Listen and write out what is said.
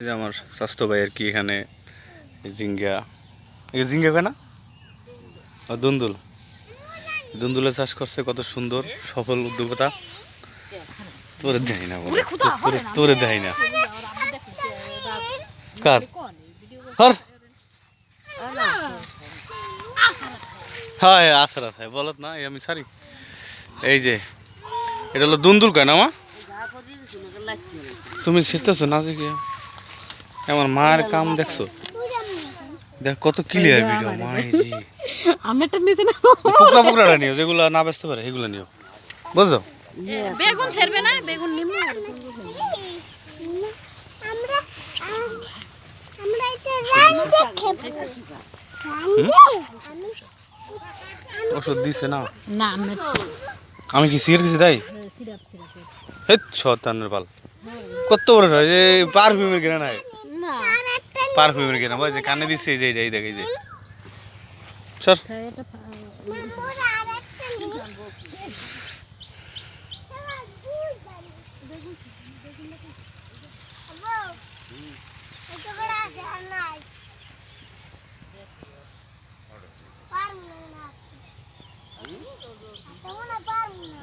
এই যে আমার স্বাস্থ্য ভাই আর কি এখানে জিঙ্গা এই জিঙ্গা কেনা ও দুন্দুল। দুন্দুলের চাষ করছে কত সুন্দর সফল উদ্যোগতা তোরে দেয় না তোরে তোরে দেয় না। কার? হর। হ্যাঁ আসার আছে বলত না এই আমি সারি এই যে এটা হলো দুন্দুল কেন মা? তুমি শিখতেছো না যে কি? আমার মায়ের কাম দেখছ? দেখ কত ক্লিয়ার ভিডিও মায়ের আমেরটা নিচে না পোকরা পোকরাটা নিও যেগুলো না বেচতে পারে এগুলো নিও। বুঝছ? বেগুন ছেড়বে না? বেগুন নিমু? আমরা আমরা এটা খেবো। রান্দে ওষুধ দিছে না? না আমের আমি কি সিগারেট দিছি তাই? হে ছতানের পাল কত বড় হয় যে পারফিউমের কেনা নাই না পারফিউমের কেনা যে কানে দিচ্ছে এই যে, এই দেখে, এই যে। নাই পারব না পারব না